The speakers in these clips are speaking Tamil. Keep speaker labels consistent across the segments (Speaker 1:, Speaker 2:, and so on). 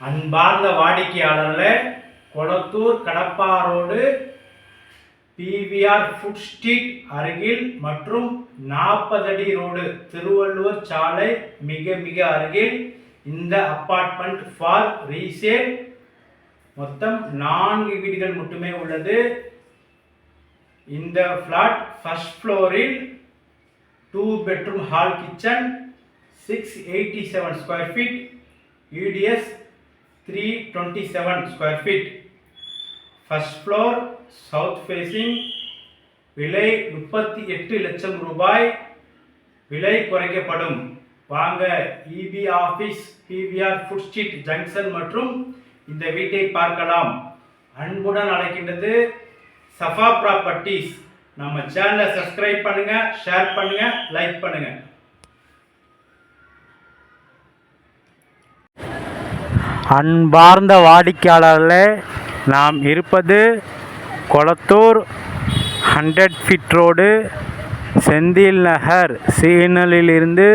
Speaker 1: அன்பார்ந்த வாடிக்கையாளர்களே Kolathur Kadappa road PVR food street அருகில் மற்றும் நாற்பது அடி ரோடு திருவள்ளுவர் சாலை மிக மிக அருகில் இந்த அப்பார்ட்மெண்ட் ஃபார் ரீசேல். மொத்தம் நான்கு வீடுகள் மட்டுமே உள்ளது. இந்த ஃப்ளாட் ஃபர்ஸ்ட் ஃப்ளோரில் two bedroom hall kitchen six eighty seven square feet UDS three twenty seven square feet first floor south facing விலை முப்பத்தி எட்டு லட்சம் ரூபாய். விலை குறைக்கப்படும். வாங்க EB office PVR food street junction மற்றும் இந்த வீட்டை பார்க்கலாம். அன்புடன் அழைக்கின்றது சஃபா ப்ராப்பர்ட்டிஸ் நம்ம சேனலை சப்ஸ்கிரைப் பண்ணுங்க ஷேர் பண்ணுங்க லைக் பண்ணுங்க.
Speaker 2: அன்பார்ந்த வாடிக்கையாளர்களே நாம் இருப்பது Kolathur hundred feet road Senthil Nagar சிக்னலிலிருந்து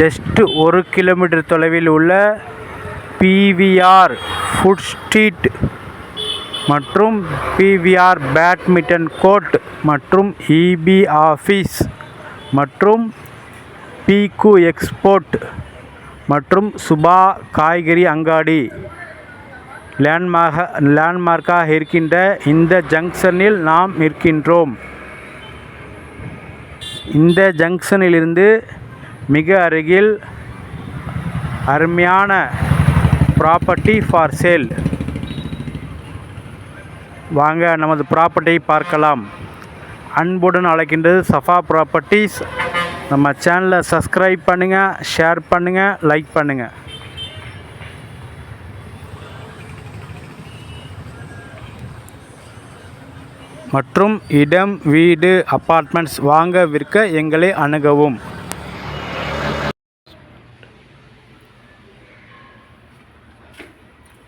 Speaker 2: just ஒரு கிலோமீட்டர் தொலைவில் உள்ள பிவிஆர் ஃபுட் ஸ்ட்ரீட் மற்றும் பிவிஆர் பேட்மிண்டன் கோர்ட் மற்றும் இபி ஆஃபீஸ் மற்றும் பிகு எக்ஸ்போர்ட் மற்றும் சுபா காய்கறி அங்காடி. லேண்ட்மாக லேண்ட்மார்க்காக இருக்கின்ற இந்த ஜங்ஷனில் நாம் இருக்கின்றோம் இந்த ஜங்ஷனிலிருந்து மிக அருகில் அருமையான ப்ராப்பர்ட்டி ஃபார் சேல் வாங்க நமது ப்ராப்பர்ட்டியை பார்க்கலாம். அன்புடன் அழைக்கின்றது சஃபா ப்ராப்பர்ட்டிஸ் நம்ம சேனலை சப்ஸ்கிரைப் பண்ணுங்கள் ஷேர் பண்ணுங்கள் லைக் பண்ணுங்கள் மற்றும் இடம் வீடு அப்பார்ட்மெண்ட்ஸ் வாங்க விற்க எங்களை அணுகவும்.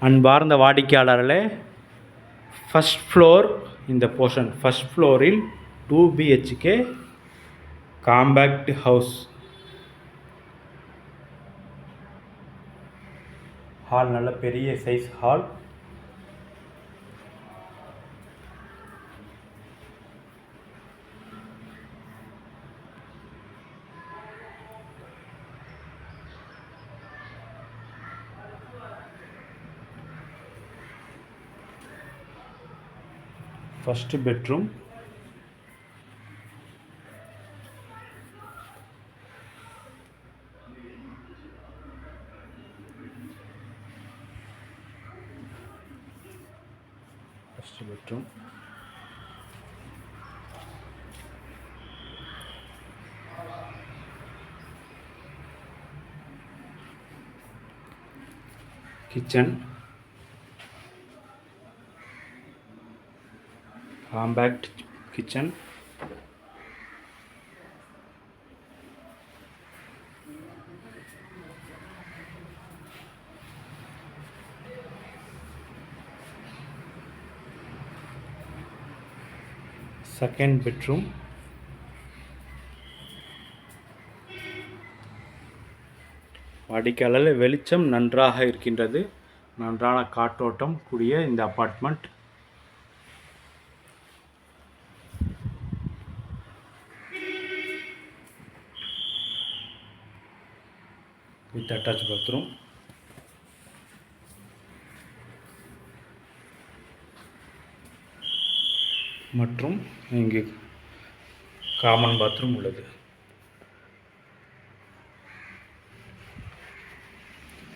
Speaker 2: அன்பார்ந்த வாடிக்கையாளர்களே ஃபஸ்ட் ஃப்ளோர் இந்த போர்ஷன் ஃபஸ்ட் ஃப்ளோரில் two BHK compact house hall நல்ல பெரிய size hall first bedroom first bedroom kitchen compact kitchen second bedroom வாடிக்கையாளர் வெளிச்சம் நன்றாக இருக்கின்றது. நன்றான காற்றோட்டம் கூடிய இந்த அப்பார்ட்மெண்ட் வித் அட்டாச் பாத்ரூம் மற்றும் இங்கு காமன் பாத்ரூம் உள்ளது.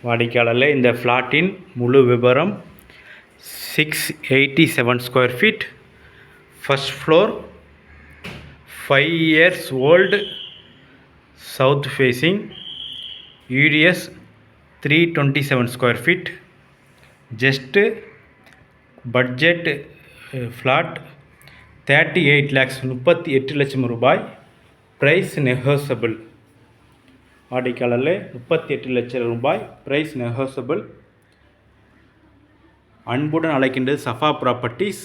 Speaker 2: வாடிக்கையாளரில் இந்த ஃப்ளாட்டின் முழு விவரம் six eighty seven square feet first floor five years old south facing UDS three twenty seven square feet just budget flat thirty eight lakhs முப்பத்தி எட்டு லட்சம் ரூபாய் ப்ரைஸ் நெகோசபிள் வாடிக்கையாளரில் முப்பத்தி எட்டு லட்சம் ரூபாய் ப்ரைஸ் நெகோசபிள் அன்புடன் அழைக்கின்றது சஃபா ப்ராப்பர்ட்டிஸ்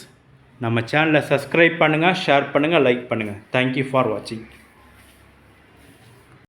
Speaker 2: நம்ம சேனலை சப்ஸ்கிரைப் பண்ணுங்கள் ஷேர் பண்ணுங்கள் லைக் பண்ணுங்கள் தேங்க்யூ ஃபார் வாட்சிங்